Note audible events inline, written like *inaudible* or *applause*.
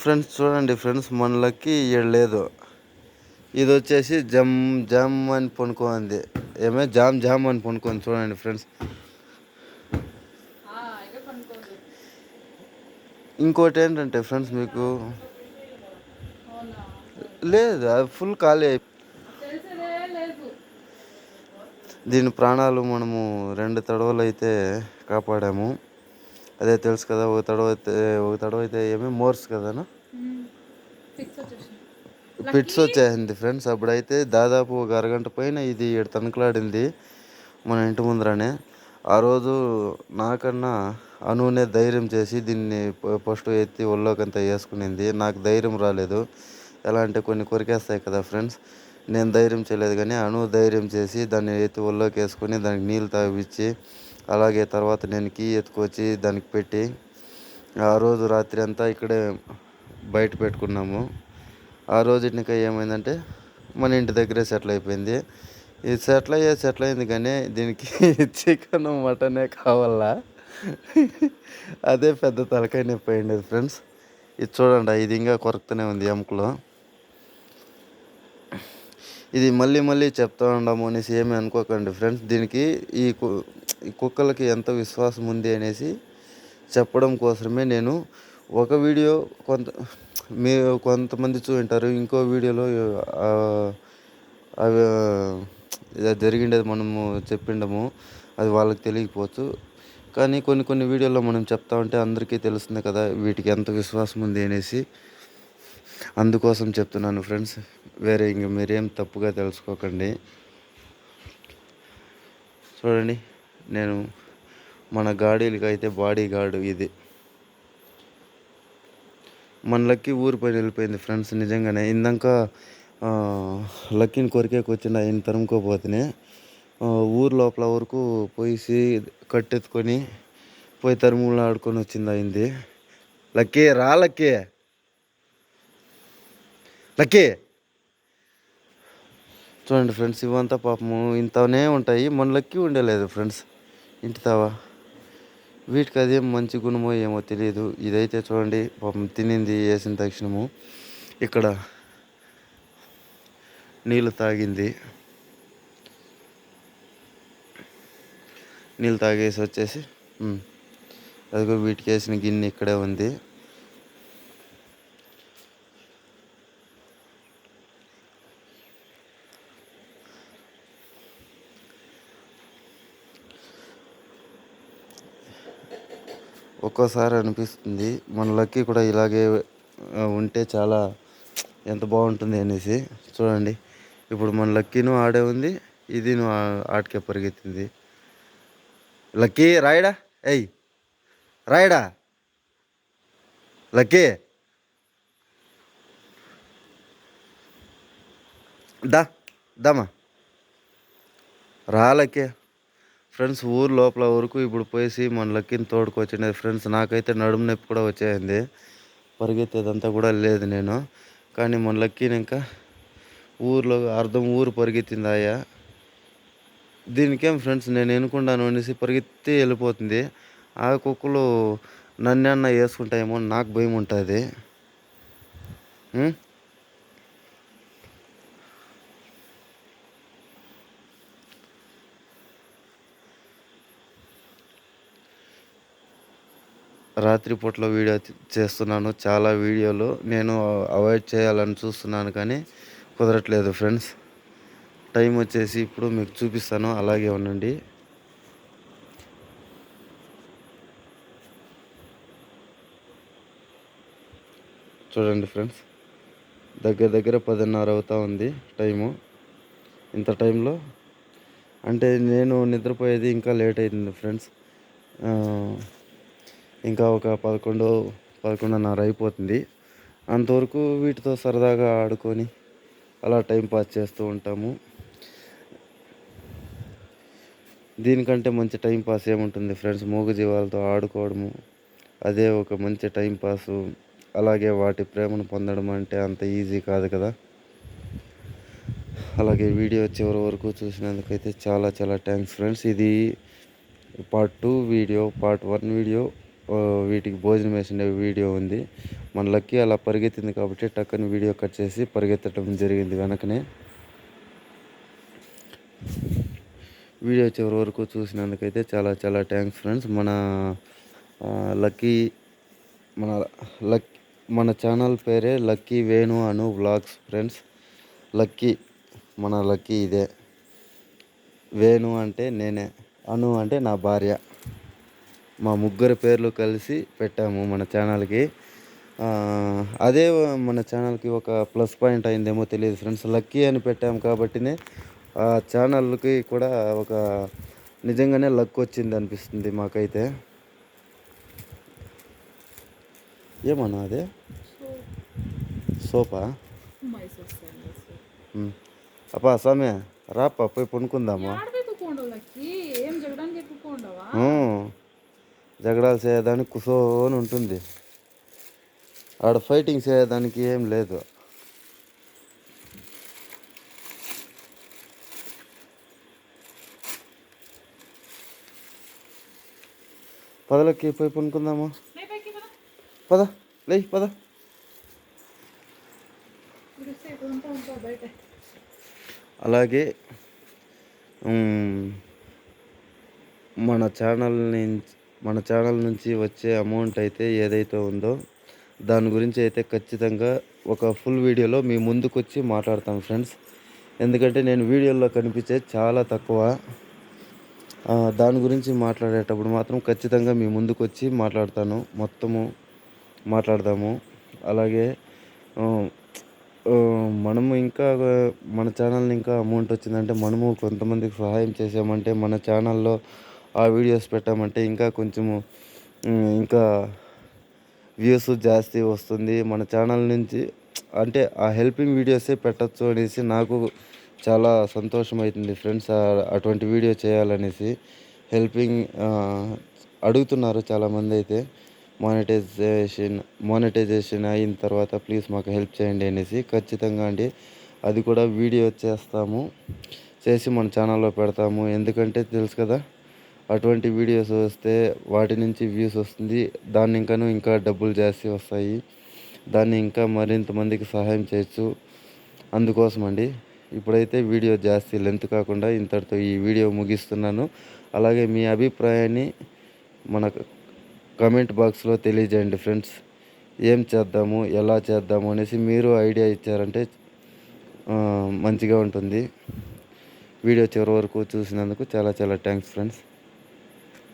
Friends చూడండి friends మనలకి ఈడ లేదు. ఇది వచ్చేసి జమ్ జమ్ అని పనుకోంది. ఏమే జామ్ జామ్ అని పనుకోంది చూడండి ఫ్రెండ్స్. ఇంకోటి ఏంటంటే ఫ్రెండ్స్ మీకు లేదు అది ఫుల్ ఖాళీ అయిపో దీని ప్రాణాలు మనము రెండు తడవలు అయితే కాపాడాము. అదే తెలుసు కదా ఒక తడవ అయితే ఒక తడవ అయితే ఏమి మోర్స్ కదా పిట్స్ వచ్చేసింది ఫ్రెండ్స్ అప్పుడైతే దాదాపు ఒక అరగంట పైన ఇది తనకలాడింది మన ఇంటి ముందరనే. ఆ రోజు నాకన్నా అనునే ధైర్యం చేసి దీన్ని ఫస్ట్ ఎత్తి ఒళ్ళోకంతా వేసుకునింది. నాకు ధైర్యం రాలేదు. ఎలా అంటే కొన్ని కొరికేస్తాయి కదా ఫ్రెండ్స్ నేను ధైర్యం చేయలేదు కానీ అను ధైర్యం చేసి దాన్ని ఎత్తి ఒళ్ళోకి వేసుకొని దానికి నీళ్ళు తాగిపించి అలాగే తర్వాత నేను కీ ఎత్తుకొచ్చి దానికి పెట్టి ఆ రోజు రాత్రి అంతా ఇక్కడే బయట పెట్టుకున్నాము. ఆ రోజు ఇంకా ఏమైందంటే మన ఇంటి దగ్గరే సెటిల్ అయిపోయింది. ఇది సెటిల్ అయ్యే సెటిల్ అయింది కానీ దీనికి *laughs* చికెన్ మటనే కావాలా? *laughs* అదే పెద్ద తలకాయ నొప్పి అయింది ఫ్రెండ్స్. ఇది చూడండి ఇది ఇంకా కొరకుతూనే ఉంది ఎముకలో. ఇది మళ్ళీ మళ్ళీ చెప్తా ఉండము అనేసి ఏమి అనుకోకండి ఫ్రెండ్స్. దీనికి ఈ ఈ కుక్కలకి ఎంత విశ్వాసం ఉంది అనేసి చెప్పడం కోసమే నేను ఒక వీడియో కొంత మీ కొంతమంది చూంటారు ఇంకో వీడియోలో అవి జరిగిండేది మనము చెప్పిండము. అది వాళ్ళకి తెలియకపోవచ్చు. కానీ కొన్ని కొన్ని వీడియోలో మనం చెప్తా ఉంటే అందరికీ తెలుస్తుంది కదా వీటికి ఎంత విశ్వాసం ఉంది అనేసి. అందుకోసం చెప్తున్నాను ఫ్రెండ్స్. వేరే ఇంక మీరేం తప్పుగా తెలుసుకోకండి. చూడండి నేను మన గాడీలకి అయితే బాడీ గార్డు ఇది. మన లక్కీ ఊరి పైన వెళ్ళిపోయింది ఫ్రెండ్స్ నిజంగానే. ఇందాక లక్కీని కొరికేకి వచ్చిన ఆయన తరుముకోపోతేనే ఊరు లోపల వరకు పోయి కట్టెత్తుకొని పోయి తరుములు ఆడుకొని వచ్చింది అయింది. లక్కీ రా లక్కీ. లక్కీ. చూడండి ఫ్రెండ్స్ ఇవంతా పాపము ఇంతనే ఉంటాయి. మన లక్కీ ఉండలేదు ఫ్రెండ్స్. ఇంటి తావా? వీటికి అదేం మంచి గుణమో ఏమో తెలియదు. ఇదైతే చూడండి పాపం తినింది వేసిన తక్షణము ఇక్కడ నీళ్ళు తాగింది. నీళ్ళు తాగేసి వచ్చేసి అదిగో వీటికి వేసిన గిన్నె ఇక్కడే ఉంది. ఒక్కోసారి అనిపిస్తుంది. మన లక్కీ కూడా ఇలాగే ఉంటే చాలా ఎంత బాగుంటుంది అనేసి. చూడండి. ఇప్పుడు మన లక్కీను ఆడే ఉంది. ఇది నువ్వు ఆటకే పరిగెత్తింది. లక్కీ రాయడా? ఎయ్ రాయడా? లక్కీ! దా దమ్మా రా లక్కీ. ఫ్రెండ్స్ ఊరు లోపల వరకు ఇప్పుడు పోయేసి మన లక్కీని తోడుకొచ్చినది ఫ్రెండ్స్ నాకైతే నడుము నొప్పి కూడా వచ్చేయండి పరిగెత్తేదంతా కూడా లేదు నేను. కానీ మన లక్కీని ఇంకా ఊర్లో అర్ధం ఊరు పరిగెత్తింది ఆయా దీనికేం ఫ్రెండ్స్ నేను ఎనుకుండాను అనేసి పరిగెత్తి వెళ్ళిపోతుంది. ఆ కుక్కలు నన్నన్న వేసుకుంటాయేమో నాకు భయం ఉంటుంది. రాత్రిపూట్ల వీడియో చేస్తున్నాను. చాలా వీడియోలు నేను అవాయిడ్ చేయాలని చూస్తున్నాను కానీ కుదరట్లేదు ఫ్రెండ్స్. టైం వచ్చేసి ఇప్పుడు మీకు చూపిస్తాను. అలాగే ఉండండి. చూడండి ఫ్రెండ్స్. దగ్గర దగ్గర పదిన్నర అవుతా ఉంది టైము. ఇంత టైంలో అంటే నేను నిద్రపోయేది ఇంకా లేట్ అయింది ఫ్రెండ్స్. ఇంకా ఒక పదకొండు పదకొండున్నర అయిపోతుంది. అంతవరకు వీటితో సరదాగా ఆడుకొని అలా టైం పాస్ చేస్తూ ఉంటాము. దీనికంటే మంచి టైం పాస్ ఏముంటుంది ఫ్రెండ్స్? మూగజీవాలతో ఆడుకోవడము. అదే ఒక మంచి టైం పాసు. అలాగే వాటి ప్రేమను పొందడం అంటే అంత ఈజీ కాదు కదా. అలాగే వీడియో చివరి వరకు చూసినందుకైతే చాలా చాలా థ్యాంక్స్ ఫ్రెండ్స్. ఇది part two video part one video. వీటికి భోజనం వేసిన వీడియో ఉంది. మన లక్కీ అలా పరిగెత్తింది కాబట్టి టక్కని వీడియో కట్ చేసి పరిగెత్తడం జరిగింది వెనకనే. వీడియో చివరి వరకు చూసినందుకైతే చాలా చాలా థ్యాంక్స్ ఫ్రెండ్స్ మన లక్కీ మన లక్ మన ఛానల్ పేరే lucky Venu Anu vlogs friends lucky మన లక్కీ ఇదే. వేణు అంటే నేనే అను అంటే నా భార్య. మా ముగ్గురు పేర్లు కలిసి పెట్టాము మన ఛానల్కి. అదే మన ఛానల్కి ఒక ప్లస్ పాయింట్ అయిందేమో తెలియదు ఫ్రెండ్స్. లక్కీ అని పెట్టాము కాబట్టినే ఆ ఛానల్కి కూడా ఒక నిజంగానే లక్ వచ్చింది అనిపిస్తుంది మాకైతే. ఏమన్నా అదే? సోపా. అప్పా స్వామి రాప్పా పోయి పనుకుందామా జగడాలు చేయడానికి కుసోని ఉంటుంది. ఆడ ఫైటింగ్ చేయడానికి ఏం లేదు. పదలకి పోయి పనుకుందాము. పద లే పద. అలాగే మన ఛానల్ నుంచి మన ఛానల్ నుంచి వచ్చే అమౌంట్ అయితే ఏదైతే ఉందో దాని గురించి అయితే ఖచ్చితంగా ఒక ఫుల్ వీడియోలో మీ ముందుకు వచ్చి మాట్లాడతాను ఫ్రెండ్స్. ఎందుకంటే నేను వీడియోలో కనిపించే చాలా తక్కువ. దాని గురించి మాట్లాడేటప్పుడు మాత్రం ఖచ్చితంగా మీ ముందుకు వచ్చి మాట్లాడతాను. మొత్తము మాట్లాడదాము. అలాగే మనము ఇంకా మన ఛానల్ని ఇంకా అమౌంట్ వచ్చిందంటే మనము కొంతమందికి సహాయం చేసామంటే మన ఛానల్లో ఆ వీడియోస్ పెట్టామంటే ఇంకా కొంచెము ఇంకా వ్యూస్ జాస్తి వస్తుంది మన ఛానల్ నుంచి. అంటే ఆ హెల్పింగ్ వీడియోసే పెట్టచ్చు అనేసి నాకు చాలా సంతోషం అవుతుంది ఫ్రెండ్స్ అటువంటి వీడియో చేయాలనేసి. హెల్పింగ్ అడుగుతున్నారు చాలామంది అయితే మానిటైజేషన్ మానిటైజేషన్ అయిన తర్వాత ప్లీజ్ మాకు హెల్ప్ చేయండి అనేసి. ఖచ్చితంగా అండి అది కూడా వీడియో చేస్తాము చేసి మన ఛానల్లో పెడతాము. ఎందుకంటే తెలుసు కదా అటువంటి వీడియోస్ వస్తే వాటి నుంచి వ్యూస్ వస్తుంది. దాన్ని ఇంకాను ఇంకా డబ్బులు జాస్తి వస్తాయి. దాన్ని ఇంకా మరింత మందికి సహాయం చేయొచ్చు. అందుకోసం అండి ఇప్పుడైతే వీడియో జాస్తి లెంత్ కాకుండా ఇంతటితో ఈ వీడియో ముగిస్తున్నాను. అలాగే మీ అభిప్రాయాన్ని మన కమెంట్ బాక్స్లో తెలియజేయండి ఫ్రెండ్స్. ఏం చేద్దాము ఎలా చేద్దాము అనేసి మీరు ఐడియా ఇచ్చారంటే మంచిగా ఉంటుంది. వీడియో చివరి వరకు చూసినందుకు చాలా చాలా థ్యాంక్స్ ఫ్రెండ్స్.